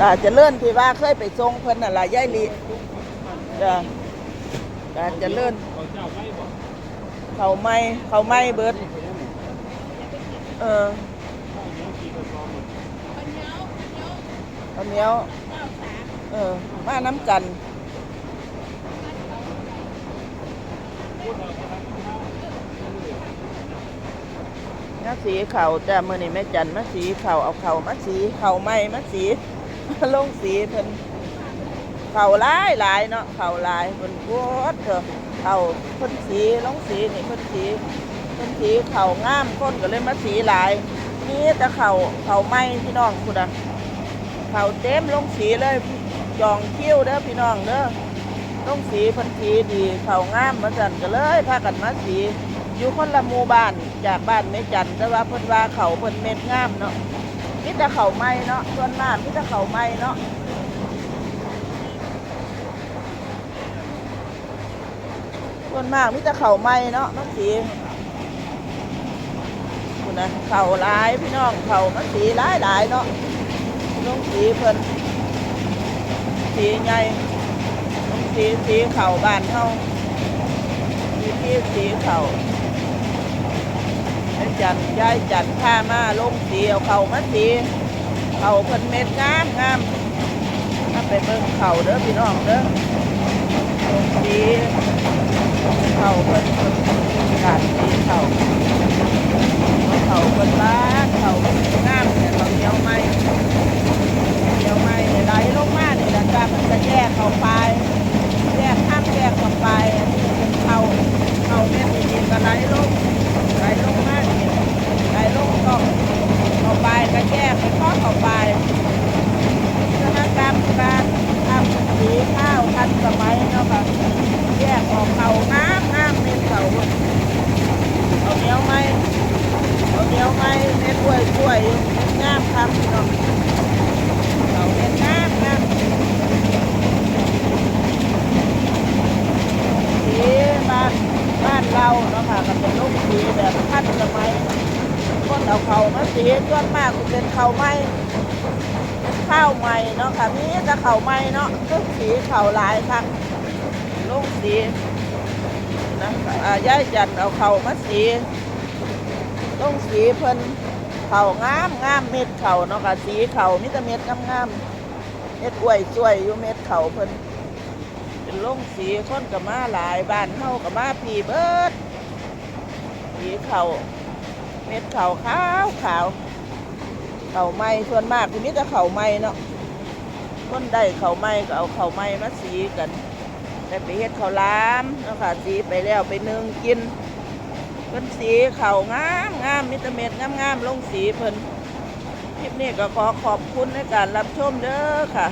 ตาเจะเลื่อนที่ว่าเคยไปทรงเพิ่นน่ะล่ะยายลีจ้ะตาเจะเลื่อนเขาไม่เขาไม่เบิดเออข้าเหนียวกี่กระสอบหมดข้าวเหนียวเออมาน้ำกัน พูดเอาไปทำข้าว มาสีเขาแต่มื่อนี้แม่จันมาสีเขาเอาเขามาสีเขาไม่มาสีลงสีเพิ่นเขาลายลายเนาะเขาลายเพิ่นโคตรเถอะเขาเพิ่นสีลงสีนี่เพิ่นสีเพิ่นสีเขางามคนก็เลยมาสีหลายนี่แต่เขาเขาไม่พี่น้องคุณอะเขาเต็มลงสีเลยจองคิ้วเด้อพี่น้องเด้อลงสีเพิ่นสีดีเขางามมาสั่นก็เลยพากันมาสี อยู่คนละหมู่บ้านจากบ้านแม่จันแต่ว่าเพิ่นว่าเขาเพิ่นเม็ดงามเนาะมีแต่เขาไม้เนาะส่วนมากมีแต่เขาไม้เนาะส่วนมากมีแต่เขาไม้เนาะมันสีคุณนะเขาหลายพี่น้องเขามันสีหลายหลายเนาะลงสีเพิ่นสีใหญ่ลงสีสีเขาบ้านเฮามีที่สีเขา จันยายจันผ้ามาลงสีเอาเขามาสีเข่าเพิ่นเม็ดงามงามถ้าไปเบิ่งเขาเด้อพี่น้องเด้อลงสีเขาเพิ่นเพิ่นการสีเข่าเข่าเพิ่นบ้านเขางามเนี่ยเขาเหนียวไม้เหนียวไม้เนี่ยไหลลงมาเนี่ยแล้วก็มันจะแยกเข้าไปแยกข้ามแยกเข้าไปอันนี้เป็นเขาเขาเม็ดนี่ก็ไหลลง ไหลลงมาเนี่ยไหลลง ก็เข้าไปก็แยกไปข้อเข้าไปคณะกรรมการทำสีข้าวทันสมัยเนาะค่ะแยกออกเขางามงามเม็ดเขาเอาเหนียวไหมเอาเหนียวไหมเม็ดกล้วยกล้วยอยู่เม็ดงามครับพี่น้องเขาเม็ดงามงามสีบ้านบ้านเราเนาะค่ะก็เป็นลูกสีแบบทันสมัย เอาเขามาสีส่วนมากเป็นเขาไม้ข้าวใหม่เนาะค่ะมีแต่เขาไม้เนาะก็สีเขาลายครับลูกสีนะอ่ายายจันเอาเขามาสีลูกสีเพิ่นเขางามงามเม็ดเขาเนาะค่ะสีเขามีแต่เม็ดงามงามเม็ดกล้วยช่วยอยู่เม็ดเขาเพิ่นเป็นลงสีคนกับมาหลายบ้านเฮากับมาพีเบิดสีเขา เม็ดเขาขาวขาวเขาไม้ส่วนมากที่มีแต่เขาไม้เนาะคนได้เขาไม้ก็เอาเขาไม้มาสีกันแต่ไปเฮ็ดเขาวล้ามเนาะค่ะสีไปแล้วไปนึ่งกินเพิ่นสีเขางามงามมิตรเม็ดงามงามลงสีเพิ่นคลิปนี้ก็ขอขอบคุณในการรับชมเด้อค่ะ